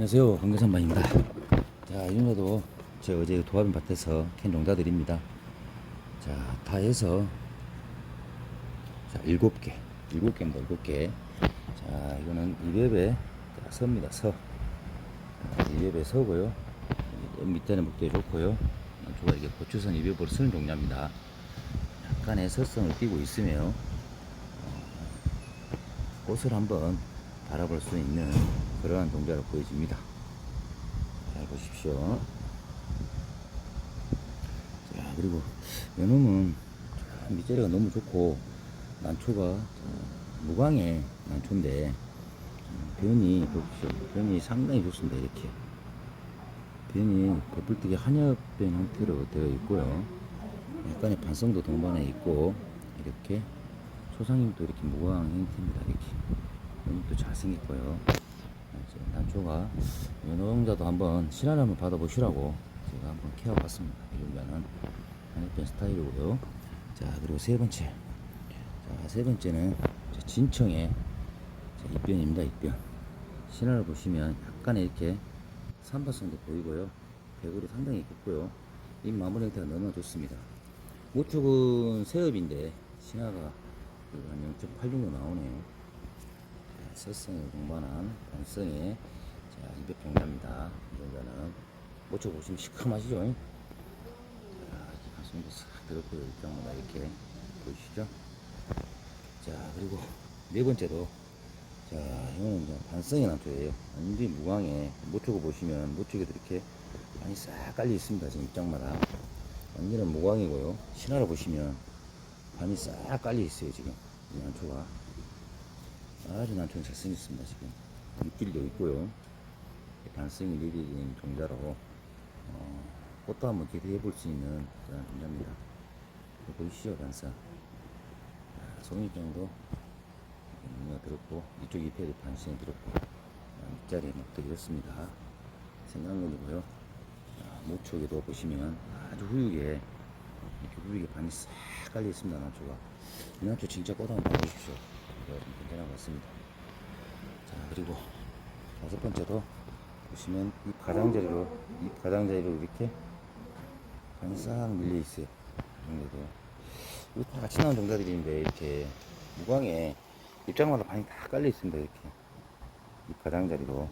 안녕하세요. 강교산반입니다. 자, 이 정도도 제 어제 도화빈 밭에서 캔 농자들입니다. 자, 다 해서 자, 일곱 개. 일곱 개입니다. 일곱 개. 자, 이거는 이베베 서입니다. 서. 자, 이베베 서고요. 이 밑에는 먹기에 좋고요. 좋아 이게 고추선 이베베로 쓰는 종류입니다. 약간의 서성을 띠고 있으며 어, 꽃을 한번 바라볼 수 있는 그러한 동작을 보여줍니다. 잘 보십시오. 자, 그리고 요놈은 참 밑자리가 너무 좋고 난초가 어, 무광의 난초인데 음, 변이 보십시오. 변이 상당히 좋습니다. 이렇게 변이 버블뜨기 한엽변 형태로 되어 있고요. 약간의 반성도 동반해 있고 이렇게 초상임도 이렇게 무광 형태입니다. 이렇게 연잎도 잘생겼고요. 난초가 연홍자도 한번 실화를 한번 받아보시라고 제가 한번 키워봤습니다. 이 정도는 한엽변 스타일이고요. 자 그리고 세 번째 자 세 번째는 이제 진청의 자, 입변입니다. 입변 신화를 보시면 약간의 이렇게 산발성도 보이고요. 배골이 상당히 깊고요. 이 마무리 형태가 너무 좋습니다. 모축은 새업인데 신화가 한 0.8 정도 나오네요. 서성을 동반한 반성의 자, 200평입니다. 이 정도는 모초 보시면 시커마시죠? 자, 이렇게 가슴도 싹 들었고요. 입장마다 이렇게 보이시죠? 자, 그리고 네 번째도 자, 이거는 이제 반성의 난초예요. 완전히 무광에 모초고 보시면 모초기도 이렇게 많이 싹 깔려 있습니다. 지금 입장마다. 완전히 무광이고요. 신화를 보시면 반이 싹 깔려 있어요. 지금 이 난초가. 아주 난초는 잘생겼습니다 지금 입질도 있고요 반성이 느리는 종자로 어, 꽃도 한번 기대해 볼 수 있는 그런 종자입니다. 보이시죠 반성 아, 송이병도 눈가 들었고 이쪽 잎에도 반성이 들었고 아, 밑자리에 막도 이렇습니다. 생강근이고요. 아, 모촉에도 보시면 아주 후육에 이렇게 후육에 반이 싹 깔려 있습니다 난초가. 이 난초 진짜 꽃 한번 봐보십시오. 괜찮은 것 같습니다. 자, 그리고 다섯 번째도 보시면 이 가장자리로, 이 가장자리로 이렇게 싹 밀려 있어요. 이 정도도. 이거 다 같이 나온 종자들인데 이렇게 무광에 입장마다 반이 다 깔려 있습니다. 이렇게. 이 가장자리로.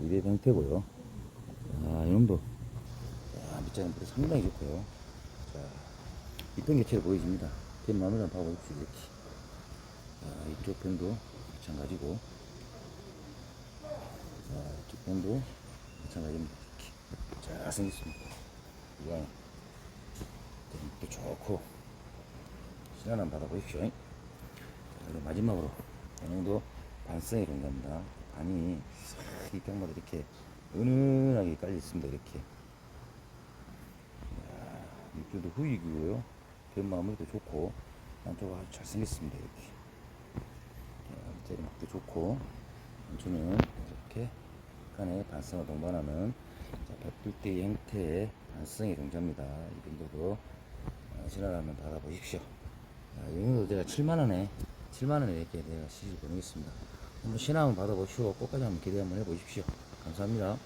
이래 형태고요. 아, 이놈도. 자, 밑자는 물이 상당히 좋고요. 자, 이쁜 개체를 보여줍니다. 뒷 마무리 한번 봐보십시오. 이렇게. 자, 이쪽 편도 마찬가지고 편도 마찬가지입니다 이렇게 잘 생겼습니다. 이거 또 좋고 시간 한번 받아보십시오. 자, 그리고 마지막으로 이 정도 반성의 공간입니다. 반이 싹 입장마다 이렇게 은은하게 깔려 있습니다 이렇게. 이쪽도 후익이고요. 변 마무리도 좋고 안쪽가 아주 잘생겼습니다 이렇게. 막도 좋고. 저는 이렇게 약간의 반성을 동반하는 벽돌대 형태의 반성의 동자입니다. 이 정도도 어, 한번 받아보십시오. 자, 이 정도 제가 7만원에 7만원에 이렇게 내가 시실 보내겠습니다. 한번 신화 한번 받아보시고 끝까지 한번 기대 한번 해보십시오. 감사합니다.